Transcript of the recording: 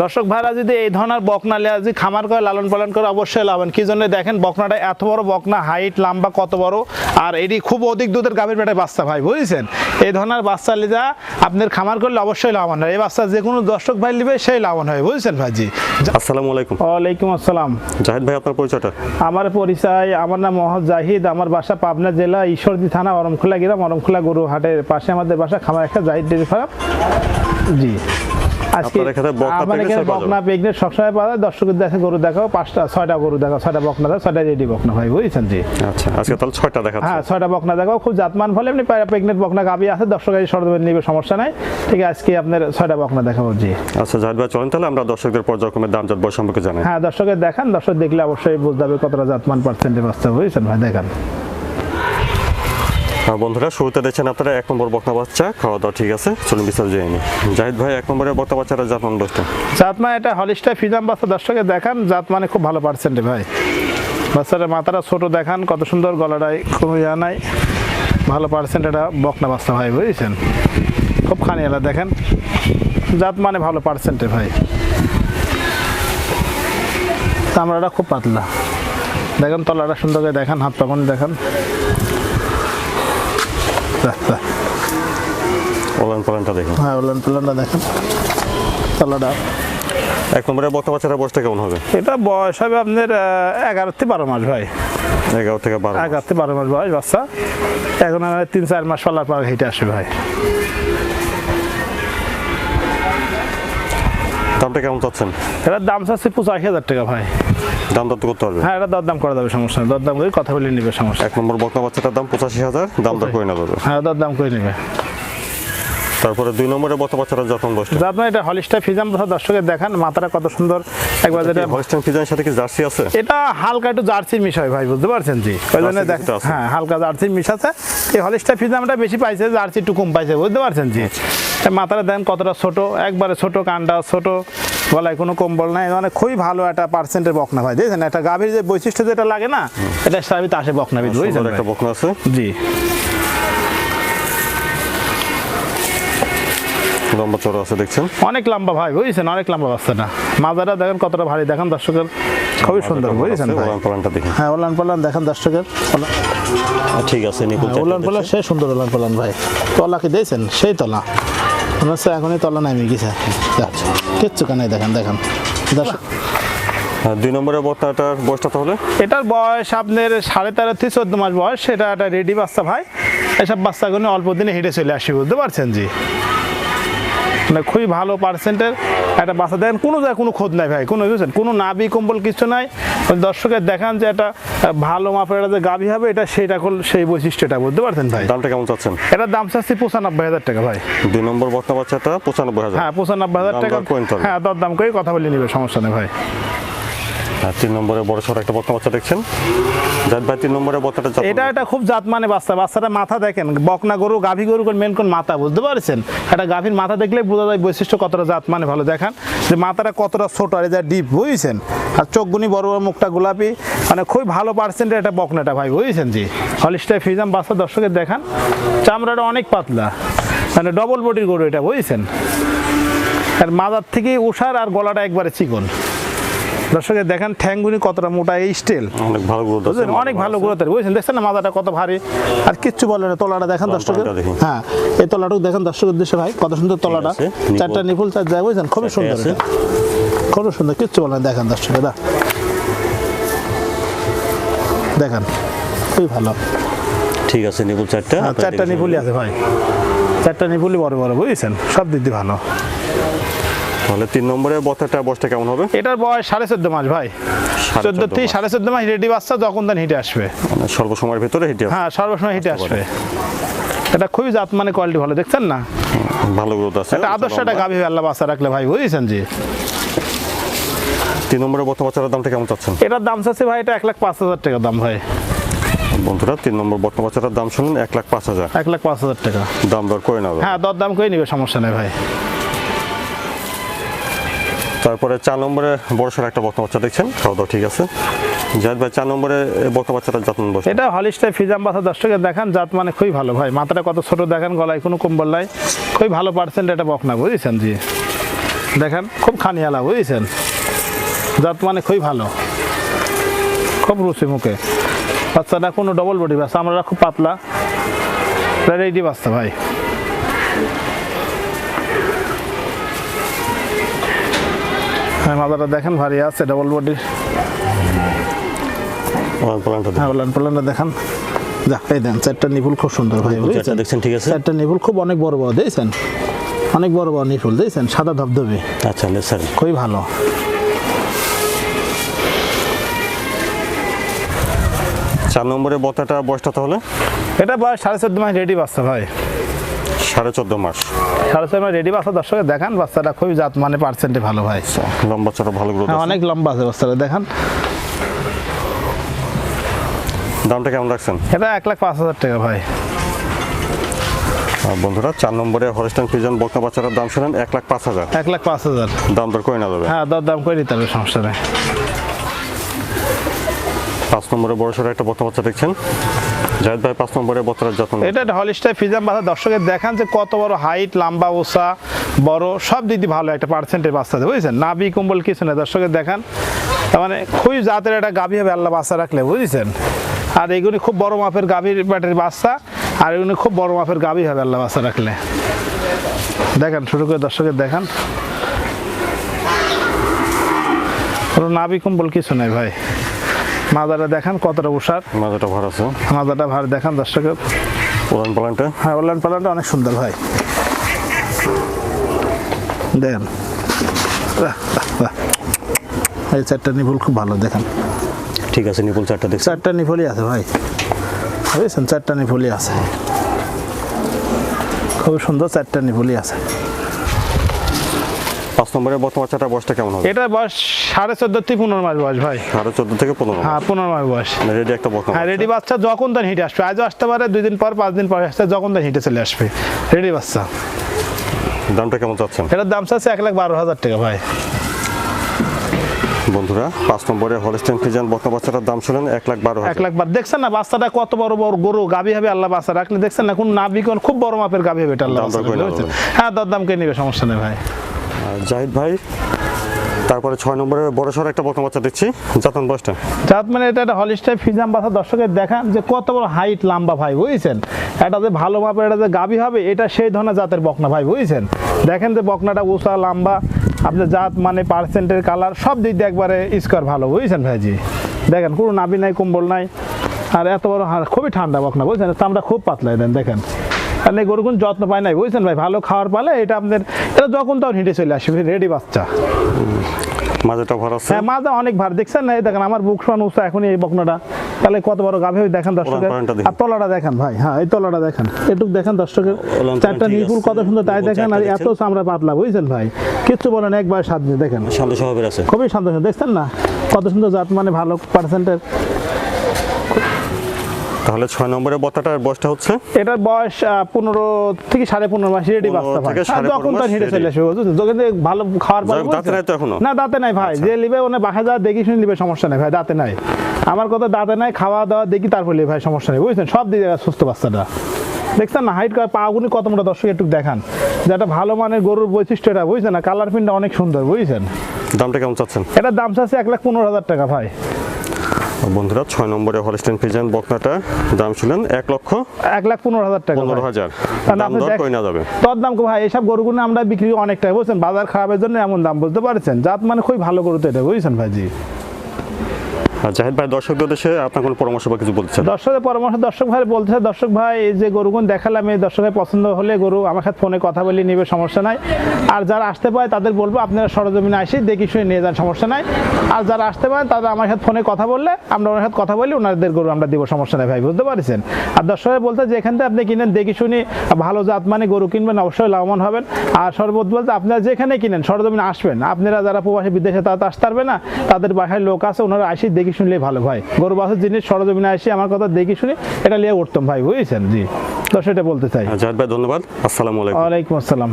দর্শক ভাইরা যদি এই ধরনের বকনা লিয়া যদি খামার করে লালন পালন করে অবশ্যই লাভবান। কি জন্য দেখেন বকনাটা এত বড় বকনা হাইট লম্বা কত বড় আর এটি খুব অধিক দুধের গাভীর পেটে বাচ্চা ভাই বুঝেছেন? এই ধরনের বাচ্চা লিজা আপনার খামার করলে অবশ্যই লাভবান হয়। এই বাচ্চা যে কোনো দর্শক ভাই নিবে সেই লাভবান হয় বুঝছেন ভাইজি? আসসালামু আলাইকুম। ওয়ালাইকুম আসসালাম। জাহিদ ভাই আপনার পরিচয়টা? আমার পরিচয় আমার নাম মোহাম্মদ জাহিদ আমার বাসা পাবনা জেলা ঈশ্বরদী থানা অরমখোলা গ্রাম অরমখোলা গরু হাটের পাশে আমাদের বাসা খামার একটা জাহিদ ডেরি ফার্ম। জি। আজকে আপনার এখানে বকনা আমার এখানে বকনা প্রেগনেন্ট সবসময় পাওয়া যায়। দর্শকের দেখে গরু দেখাও পাঁচটা ছয়টা গরু দেখাও ছয়টা বকনা দেখাও ছয়টা রেডি বকনা ভাই বুঝছেন জি? আচ্ছা আজকে তাহলে ছয়টা হ্যাঁ ছয়টা বকনা দেখাও খুব জাতমান ফলে এমনি প্রেগনেন্ট বকনা গাবি আছে দর্শক এই সরদমের নিবে সমস্যা নাই। ঠিক আছে আজকে আপনার ছয়টা বকনা দেখাবো জি। আচ্ছা জাহিদ ভাই চলেন তাহলে আমরা দর্শকদের পর্যায়ক্রমে দাম জাত সম্পর্কে জানাই। হ্যাঁ দর্শকের দেখান দর্শক দেখলে অবশ্যই বুঝতে হবে কতটা জাতমান পার্সেন্টেজ বাঁচতে হবে বুঝছেন ভাই দেখান। বন্ধুরা, শুরুতে দেখছেন আপনারা, এক নম্বর বকনা বাচ্চা, খাওয়া দাওয়া ঠিক আছে, চলুন বিস্তার যায়নি জাহিদ ভাই, এক নম্বরের বকনা বাচ্চারা জাতমান দোষটা জাতমান এটা হলিস্টা ফিজাম বাচ্চা দর্শকের দেখান জাত মানে খুব ভালো পার্সেন্টে ভাই। বাচ্চাটার মাথাটা ছোট দেখান, কত সুন্দর গলাটাই কোনো ইয়া নাই। ভালো পার্সেন্ট এটা বকনা বাচ্চা ভাই, বুঝেছেন? খুব খানি এলা, দেখেন। জাত মানে ভালো পার্সেন্টে ভাই। চামড়াটা খুব পাতলা। দেখেন, তলাটা সুন্দর করে দেখান, হাত তখন দেখান। ওলান পালানটা দেখুন। হ্যাঁ ওলান তোলানটা দেখেন। তলাটা এক নম্বরের বকনা বাচ্চারা বয়সটা কেমন হবে? এটা বয়স হবে আপনার এগারো থেকে বারো মাস ভাই। এগারো থেকে বারো এগারো থেকে বারো মাস বয়স বাচ্চা। এখন আমার তিন চার মাস পালার পর হেঁটে আসবে ভাই। দামটা কেমন চাচ্ছেন? এটার দাম চাচ্ছে পঁচাশি হাজার টাকা ভাই। দাম দর করতে পারবে? হ্যাঁ এটা দরদাম করা যাবে সমস্যা নেই। দরদাম করে কথা বলে নিবে সমস্যা এক নম্বর বকনা বাচ্চাটার দাম পঁচাশি হাজার দাম দর করে না যাবে হ্যাঁ দরদাম করে নিবে। তারপরে দুই বকনা বাচ্চারা যত্ন বয়সটা যার মানে এটা হলিস্টা ফিজাম দর্শকের দেখান মাথাটা কত সুন্দর। একবার যেটা হলস্টাইন ফিজানের সাথে কি জার্সি আছে? এটা হালকা একটু জার্সির মিশাই ভাই বুঝতে পারছেন জি? ওই জন্য হ্যাঁ হালকা জার্সির মিশাছে এই হলিস্টা ফিজামটা বেশি পাইছে জার্সি একটু কম পাইছে বুঝতে পারছেন জি? এই মাথাটা দেন কতটা ছোট একবারে ছোট কানটা ছোট। গলায় কোনো কম্বল নাই মানে খুবই ভালো একটা পার্সেন্টের বকনা ভাই। দেখছেন একটা গাভীর যে বৈশিষ্ট্য যেটা লাগে না এটা সাবিত আসে বকনা বিদ একটা? বকনা আছে। জি। লম্বা চড়া আছে দেখছেন? অনেক লম্বা ভাই বুঝছেন? অনেক লম্বা বাচ্চাটা। মাজাটা দেখেন কতটা ভারী দেখেন দর্শকের। খুবই সুন্দর বুঝছেন ভাই? ওলান পালানটা দেখুন হ্যাঁ ওলান পালান দেখেন দর্শকের। ওলান- ঠিক আছে নিকুল হ্যাঁ, উলান পালান সে সুন্দর উলান পালান ভাই। তলা কি দিয়েছেন সেই তলা। মনে স্যার এখনই তলা নামে গেছে। আচ্ছা কিচ্ছু কানাই দেখেন দেখেন। আর দুই নম্বরের বর্তাটার বয়সটা তাহলে? এটার বয়স আপনার সাড়ে তেরো থেকে চোদ্দ মাস বয়স। সেটা একটা রেডি বাচ্চা ভাই। এসব বাচ্চাগুলো অল্প দিনে হেঁটে চলে আসি বুঝতে পারছেন জি? মানে খুবই ভালো পার্সেন্টের একটা বাচ্চা দেখেন কোনো জায়গায় কোনো খোঁজ নাই ভাই কোনো বুঝছেন? কোনো নাবি কম্বল কিছু নাই। দর্শকের দেখান যে একটা ভালো মাপের যে গাভী হবে এটা সেটা করল সেই বৈশিষ্ট্যটা বুঝতে পারছেন ভাই? দামটা কেমন চাচ্ছেন? এটার দাম চাচ্ছি পঁচানব্বই হাজার টাকা ভাই। দুই নম্বর বর্তমান বাচ্চাটা পঁচানব্বই হাজার। হ্যাঁ পঁচানব্বই হাজার টাকা। হ্যাঁ দর দাম করে কথা বলে নিবে সমস্যা নেই ভাই। আর তিন নম্বরে বড় সড় একটা বকনা বাচ্চা দেখছেন। যার ভাই তিন নম্বরের বকনাটা এটা একটা খুব জাত মানে বাচ্চা। বাচ্চাটা মাথা দেখেন বকনা গরু গাভী গরু মেন কোন মাথা বুঝতে পারছেন? একটা গাভীর মাথা দেখলে বোঝা যায় বৈশিষ্ট্য কতটা জাত মানে ভালো। দেখান যে মাথাটা কতটা ছোট আর এটা ডিপ বুঝছেন? আর চোখগুনি বড় বড় মুখটা গোলাপি। মানে খুব ভালো পার্সেন্টের একটা বকনাটা ভাই বুঝছেন জি? হলিস্টাই ফিজাম বাচ্চা দর্শকের দেখান। চামড়াটা অনেক পাতলা। মানে ডবল বডির গরু এটা বুঝছেন? আর মাজার থেকে উষার আর গলাটা একবারে চিকন। দর্শকের দেখেন ঠ্যাংগুনি কতটা মোটা এই স্টেল অনেক ভালো গ্রোথ আছে বুঝলেন অনেক ভালো গ্রোথের বুঝছেন? দেখছেন না মাথাটা কত ভারী? আর কিচ্ছু বলে না তলাটা দেখেন দর্শকের হ্যাঁ এই তলাটুকু দেখেন দর্শকের উদ্দেশ্যে ভাই কত সুন্দর তলাটা। নিপুল। চারটা নিপুল চার যায় বুঝছেন? খুবই সুন্দর। খুবই সুন্দর কিচ্ছু বলে না দেখেন দর্শকের দেখেন খুবই ভালো। ঠিক আছে নিকুল চারটা। হ্যাঁ, চারটা নিপুলি আছে ভাই। চারটা নিপুলি বড় বড় বুঝছেন? সব দিক দিয়ে ভালো। তাহলে তিন নম্বরের বকনাটা বয়সটা কেমন হবে? এটার বয়স সাড়ে চোদ্দ মাস ভাই। চোদ্দ থেকে সাড়ে চোদ্দ মাস রেডি বাচ্চা যখন তখন হিটে আসবে। মানে স্বল্প সময়ের ভিতরে হিটে হ্যাঁ সর্বসময় হিটে আসবে। এটা খুবই জাত মানে কোয়ালিটি ভালো দেখছেন না? ভালো গ্রোথ আছে। এটা আদর্শ একটা গাভী আল্লাহ বাচ্চা রাখলে ভাই বুঝেছেন জি তিন নম্বরের বকনা বাচ্চার দামটা কেমন চাচ্ছেন? এটার দাম চাচ্ছে ভাই এটা এক লাখ পাঁচ হাজার টাকা দাম ভাই। বন্ধুরা তিন নম্বর বকনা বাচ্চাটার দাম শুনুন এক লাখ পাঁচ হাজার। এক লাখ পাঁচ হাজার টাকা। দাম দর করে নেবে হ্যাঁ দর দাম করে নিবে সমস্যা নেই ভাই। তারপরে চার নম্বরে বড় সড় একটা বকনা বাচ্চা দেখছেন? খাওয়া দাওয়া ঠিক আছে। জাহিদ ভাই, চার নম্বরে এই বকনা বাচ্চাটার যত্ন বসে এটা হলিস্টাই ফিজাম বাসা টাকা দেখান, জাত মানে খুবই ভালো ভাই। মাথাটা কত ছোট দেখেন, গলায় কোনো কম্বল নাই। খুবই ভালো পার্সেন্ট এটা বকনা, বুঝেছেন জি? দেখেন, খুব খানিয়ালা, বুঝেছেন? জাত মানে খুবই ভালো। খুব রুচি মুখে। বাচ্চাটা কোনো ডবল বডি বাচ্চা আমরা খুব পাতলা। রেডি বাচ্চা ভাই। হ্যাঁ মাদাটা দেখেন ভারী আছে ডবল বডি হ্যাঁ প্লানটা দেখান। যা এই দেন চারটা নিপুল খুব সুন্দর ভাই চারটা দেখছেন ঠিক আছে। চারটা নিপুল খুব অনেক বড় বড় দিয়েছেন অনেক বড় বড় নিপুল দিয়েছেন সাদা ধবধবে। আচ্ছা স্যার। খুবই ভালো। চার নম্বরে বতাটা বয়সটা তাহলে? এটা বয়স সাড়ে চোদ্দ মাস রেডি বাচ্চা ভাই। সাড়ে চোদ্দ মাস। সাড়ে চোদ্দ মাস রেডি বাচ্চা দর্শকে দেখান বাচ্চাটা খুবই জাত মানে পার্সেন্টে ভালো ভাই। লম্বা চড়া ভালো গ্রোথ হ্যাঁ অনেক লম্বা আছে বাচ্চাটা দেখান। দামটা কেমন রাখছেন? এটা এক লাখ পাঁচ হাজার টাকা ভাই। বন্ধুরা চার নম্বরে হরিস্টান ফিজন বকনা বাচ্চাটার দাম শুনেন এক লাখ পাঁচ হাজার। এক লাখ পাঁচ হাজার। দাম দর করে না যাবে? হ্যাঁ দর দাম করে নিতে হবে সমস্যা নেই। পাঁচ নম্বরে বড় সড়ো একটা বকনা বাচ্চা দেখছেন। জাহেদ ভাই, পাঁচ নম্বরে বত্তার যত্ন এটা একটা হলিস্টাই ফিজাম বাচ্চা। দর্শকের দেখান যে কত বড় হাইট লম্বা ওসা বড়, সব দিক দিয়ে ভালো একটা পার্সেন্টের বাচ্চা দেবে বুঝছেন? নাবি কম্বল কিছু না দর্শকের দেখান, তার মানে খুবই জাতের একটা গাভী হবে আল্লাহ বাচ্চা রাখলে, বুঝেছেন? আর এইগুলি খুব বড় মাপের গাভীর প্যাটের বাচ্চা, আর এগুলি খুব বড় মাপের গাভী হবে আল্লাহ বাচ্চা রাখলে। দেখেন, শুরু করে দর্শকের দেখান। কোনো নাবি কম্বল কিছু নেই ভাই। মাদাটা দেখান কতটা উষার মাজাটা ভর আছে। মাদাটা ভার দেখান দর্শকের। পুরান প্লান্টে? হ্যাঁ ওলান পালানটা অনেক সুন্দর ভাই। দেখেন। এই চারটা নিপুল খুব ভালো দেখেন। ঠিক আছে নিপুল চারটা দেখছেন চারটা নিফলই আছে ভাই। বুঝেছেন? চারটা নিফলই আছে। খুব সুন্দর চারটা নিফলই আছে। পাঁচ নম্বরে বর্তমান বাচ্চাটার বয়সটা কেমন হবে? এটা বয়স সাড়ে চোদ্দ থেকে পনেরো মাস বয়স ভাই। সাড়ে চোদ্দ থেকে পনেরো হ্যাঁ পনেরো মাস বয়স। রেডি একটা বকনা হ্যাঁ রেডি বাচ্চা যখন তখন হিটে আসবে। আজও আসতে পারে দুই দিন পর পাঁচ দিন পরে আসতে যখন তখন হিটে চলে আসবে। রেডি বাচ্চা। দামটা কেমন চাচ্ছেন? এটার দাম চাচ্ছে এক লাখ বারো হাজার টাকা ভাই। বন্ধুরা পাঁচ নম্বরে হলিস্টাইন ফিজান বকনা বাচ্চাটার দাম শুনেন এক লাখ বারো এক লাখ বার। দেখছেন না বাচ্চাটা কত বড় বড় গরু গাভী হবে আল্লাহ বাচ্চা রাখলে। দেখছেন না কোন নাভি কোন খুব বড় মাপের গাভী হবে এটা আল্লাহ দাম দর? হ্যাঁ দরদাম কে নিবে সমস্যা নেই ভাই। জাহিদ ভাই? তারপরে ছয় নম্বরে বড় সড়ো একটা বকনা বাচ্চা দেখছি, জাতান বয়সটা। জাত মানে এটা একটা হলিস্টাই ফিজাম বাচ্চা, দর্শকের দেখান যে কত বড় হাইট লম্বা ভাই, বুঝছেন? এটা যে ভালো মাপের, এটা যে গাভী হবে, এটা সেই ধরনের জাতের বকনা ভাই, বুঝছেন? দেখেন যে বকনাটা উষা লম্বা, আপনার জাত মানে পার্সেন্টের কালার সব দিক দিয়ে একবারে স্কোয়ার ভালো, বুঝছেন ভাইজি? দেখেন, কোনো নাবি নাই, কম্বল নাই, আর এত বড় খুবই ঠান্ডা বকনা, বুঝছেন? চামড়া খুব পাতলা দেন, দেখেন। আর এই গরু কোন যত্ন পায় নাই বুঝছেন ভাই? ভালো খাওয়ার পালে এটা আপনাদের এটা যখন তখন হিটে চলে আসবে রেডি বাচ্চা। ভর আছে। হ্যাঁ মাজা অনেক ভার। দেখছেন না? দেখেন আমার বুক উঁচা এই বকনাটা। তাহলে কত বড় গাভী দেখেন দর্শকের। আর তলাটা দেখেন ভাই হ্যাঁ এই তলাটা দেখেন। এটুক দেখেন দর্শকের। চারটা নিপুল কত সুন্দর তাই দেখেন আর এত চামড়া পাতলা বুঝছেন ভাই? কিচ্ছু বলেন একবার সাত দেখেন। শান্ত স্বভাবের আছে। খুবই শান্ত দেখছেন না? কত সুন্দর জাত মানে ভালো পার্সেন্টের তাহলে ছয় নম্বরে বত্তাটার বয়সটা হচ্ছে? এটার বয়স পনেরো থেকে সাড়ে পনেরো মাস রেডি বাচ্চা যখন তার হিটে চলে আসবে যখন ভালো খাওয়ার পর দাঁতে নাই তো এখনও? না দাঁতে নাই ভাই। যে লিবে ওনে বাসা যাওয়া দেখি শুনে লিবে সমস্যা নেই ভাই দাঁতে নাই। আমার কথা দাঁতে নাই খাওয়া দাওয়া দেখি তারপর লিবে ভাই সমস্যা নেই বুঝছেন? সব দিকে সুস্থ বাচ্চাটা। দেখছেন না হাইট পা গুনি কত মোটা? দর্শক একটু দেখান। যে একটা ভালো মানের গরুর বৈশিষ্ট্যটা বুঝছেন না? কালার প্রিন্টটা অনেক সুন্দর বুঝছেন? দামটা কেমন চাচ্ছেন? এটার দাম চাচ্ছে এক লাখ পনেরো হাজার টাকা ভাই। বন্ধুরা ছয় নম্বরে হলস্টেন ফিজান বকনাটা দাম ছিলেন এক লক্ষ এক লাখ পনেরো হাজার টাকা পনেরো হাজার। দাম দর কই না যাবে। দর দাম ভাই এসব গরুগুলো আমরা বিক্রি অনেকটাই বুঝছেন? বাজার খারাপের জন্য এমন দাম বলতে পারছেন? জাত মানে খুবই ভালো গরু তো এটা বুঝছেন ভাইজি? জাহিদ ভাই দর্শকদের উদ্দেশ্যে আপনার কোনো পরামর্শ বা কিছু বলতে চান? দর্শকের পরামর্শ, দর্শক ভাই বলতেছে দর্শক ভাই যে গরুগুন দেখালাম, এই দর্শকের পছন্দ হলে গরু আমার সাথে ফোনে কথা বলে, নিবে সমস্যা নাই। আর যারা আসতে পারে, তাদের বলব, আপনারা সরজমিনে আসি, দেখি শুনে নিয়ে যান, সমস্যা নাই। আর যারা আসতে পারেন তারা আমার সাথে ফোনে কথা বললে, আমরা ওনার সাথে কথা বলি, ওনাদের গরু আমরা দিব, সমস্যা নাই ভাই, বুঝতে পারছেন? আর দর্শকের বলতে যে এখান থেকে আপনি কিনেন, দেখি শুনি ভালো জাত মানে গরু কিনবেন, অবশ্যই লাভবান হবেন। আর সর্বোচ্চ বলতে, আপনারা যেখানে কিনেন, সরজমিনে আসবেন। আপনারা যারা প্রবাসী বিদেশে, তারা আসতে পারবে না। তাদের বাসায় লোক আছে, ওনারা আসি, দেখি শুনলেই ভালো ভাই। গরু বাসের জিনিস সরজমিনে আসে আমার কথা দেখি শুনে এটা নিয়ে উঠতাম ভাই বুঝেছেন? জি তো সেটা বলতে চাই। আচ্ছা ভাই ধন্যবাদ। আসসালামু আলাইকুম। ওয়ালাইকুম আসসালাম।